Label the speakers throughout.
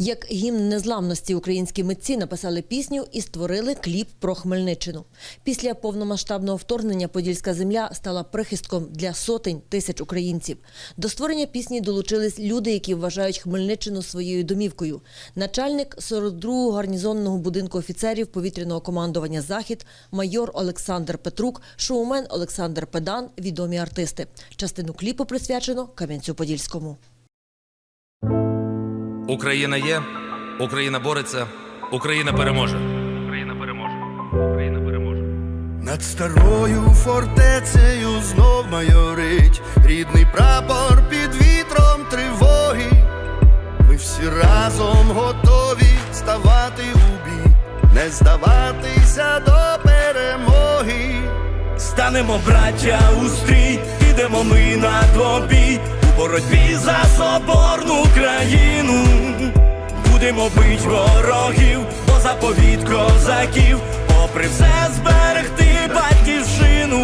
Speaker 1: Як гімн незламності українські митці написали пісню і створили кліп про Хмельниччину. Після повномасштабного вторгнення Подільська земля стала прихистком для сотень тисяч українців. До створення пісні долучились люди, які вважають Хмельниччину своєю домівкою. Начальник 42-го гарнізонного будинку офіцерів повітряного командування Захід, майор Олександр Петрук, шоумен Олександр Педан, відомі артисти. Частину кліпу присвячено Кам'янцю-Подільському.
Speaker 2: Україна є, Україна бореться, Україна переможе. Україна переможе. Україна переможе.
Speaker 3: Над старою фортецею знов майорить рідний прапор під вітром тривоги. Ми всі разом готові ставати у бій, не здаватися до перемоги.
Speaker 4: Станемо браття у стрій, підемо ми на тобі у боротьбі за соборну країну. Будемо бить ворогів, бо заповіт козаків, попри все зберегти батьківщину.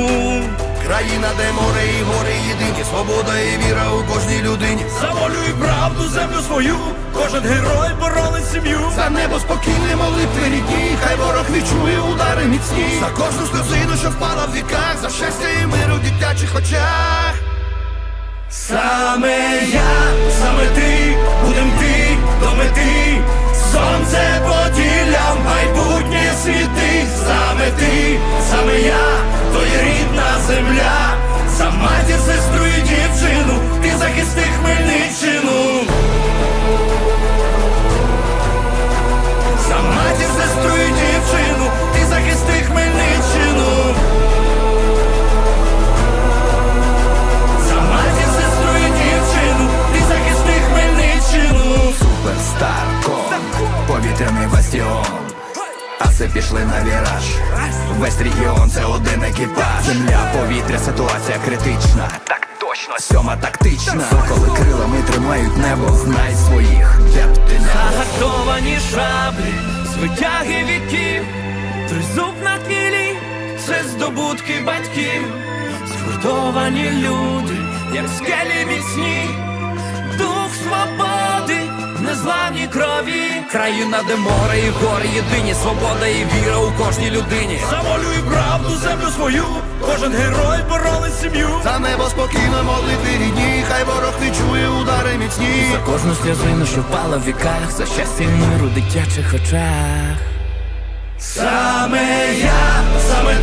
Speaker 3: Країна, де море і гори єдині, свобода і віра у кожній людині.
Speaker 4: За волю і правду землю свою, кожен герой боронить сім'ю.
Speaker 3: За небо спокійне молитви рідні, хай ворог відчує удари міцні. За кожну сльозину, що впала в віках, за щастя і мир у дитячих очах.
Speaker 4: Саме я, саме ти, будем ти до мети. Сонце поділля, майбутнє світи. Саме ти, саме я, то є рідна земля. За матір, сестру і дівчину, ти захисти
Speaker 5: А пішли на віраж. Весь регіон це один екіпаж. Земля, повітря, ситуація критична. Так точно, сьома тактична. Коли крилами тримають небо, знай своїх, де б ти не був.
Speaker 4: Загартовані шаблі, звитяги віків, тризуб на кілі, це здобутки батьків, згуртовані люди, як скелі міцні, дух свободи, в незламній крові, країна, де море і гори єдині, свобода і віра у кожній людині. За волю і правду, землю свою, кожен герой боронить сім'ю.
Speaker 3: За небо спокійно молитви рідні, хай ворог відчує удари міцні.
Speaker 4: За кожну сльозину, що впала в віках, за щастя і мир у дитячих очах. Саме я, саме